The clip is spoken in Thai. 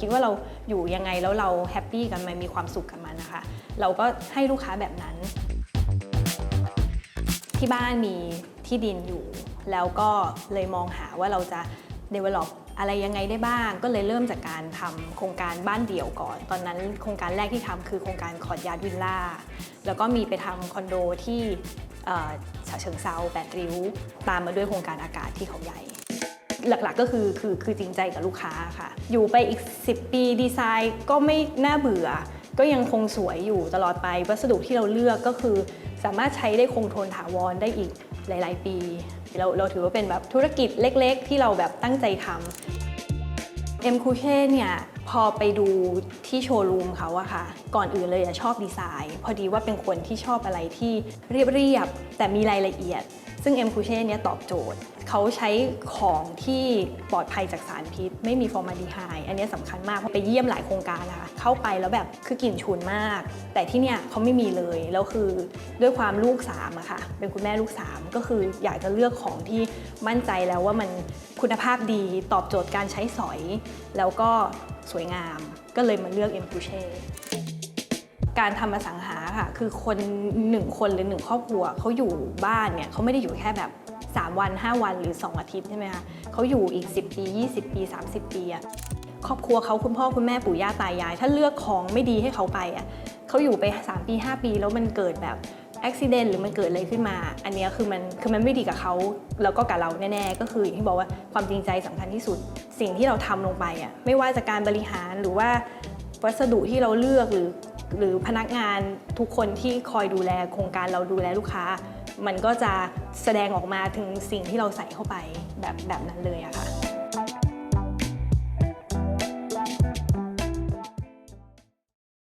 คิดว่าเราอยู่ยังไงแล้วเราแฮปปี้กับมันมีความสุขกับมันนะคะ เราก็ให้ลูกค้าแบบนั้น ที่บ้านมีที่ดินอยู่ แล้วก็เลยมองหาว่าเราจะ develop อะไรยังไงได้บ้าง ก็เลยเริ่มจากการทำโครงการบ้านเดี่ยวก่อน ตอนนั้นโครงการแรกที่ทำคือโครงการคอร์ดยาร์ดวิลล่า แล้วก็มีไปทำคอนโดที่เฉะเชิงเซาแปดริ้ว ตามมาด้วยโครงการอากาศที่เขาใหญ่ หลักๆก็คือคือคือจริงใจกับลูกค้าค่ะ อยู่ไปอีก 10 ปีดีไซน์ก็ไม่น่าเบื่อ ก็ยังคงสวยอยู่ตลอดไป วัสดุที่เราเลือกก็คือ สามารถใช้ได้คงทนถาวรได้อีกหลาย ๆ ปี เราเราถือว่าเป็นแบบธุรกิจเล็ก ๆ ที่เราแบบตั้งใจทำเอ็มคูเช่เนี่ยพอไปดูที่โชว์รูมเขาอะค่ะ ก่อนอื่นเลยอะชอบดีไซน์ พอดีว่าเป็นคนที่ชอบอะไรที่เรียบๆแต่มีรายละเอียด ซึ่งเอ็มคูเช่เนี่ยตอบโจทย์ เขาใช้ของที่ปลอดภัยจากสารพิษ ไม่มีฟอร์มาลดีไฮด์อันเนี้ยสำคัญมากเพราะไปเยี่ยมหลายโครงการนะคะเข้าไปแล้วแบบคือกลิ่นฉุนมาก แต่ที่เนี่ยเขาไม่มีเลย แล้วคือด้วยความลูกสามอะค่ะเป็นคุณแม่ลูกสามก็คืออยากจะเลือกของที่มั่นใจแล้วว่ามันคุณภาพดีตอบโจทย์การใช้สอย แล้วก็สวยงามก็เลยมาเลือกเอ็มคูเช่ การทำอสังหาค่ะ คือคนหนึ่งคนหรือหนึ่งครอบครัวเขาอยู่บ้านเนี่ยเขาไม่ได้อยู่แค่แบบ 3 วัน 5 วันหรือ 2 อาทิตย์ใช่ไหมคะเขาอยู่อีก 10 ปี 20 ปี 30 ปีอะครอบครัวเขาคุณพ่อคุณแม่ปู่ย่าตายาย ถ้าเลือกของไม่ดีให้เขาไปอะเขาอยู่ไป 3 ปี 5 ปี แล้วมันเกิดแบบอุบิเหตุหรือมันเกิดอะไรขึ้นมา อันเนี้ยคือมันคือมันไม่ดีกับเขาแล้วก็กับเราแน่ๆ ก็คืออย่างที่บอกว่าความจริงใจสำคัญที่สุด สิ่งที่เราทำลงไปอะไม่ว่าจะการบริหารหรือว่าวัสดุที่เราเลือกหรือ หรือพนักงานทุกคนที่คอยดูแลโครงการเราดูแลลูกค้า มันก็จะแสดงออกมาถึงสิ่งที่เราใส่เข้าไปแบบแบบนั้นเลยอะค่ะ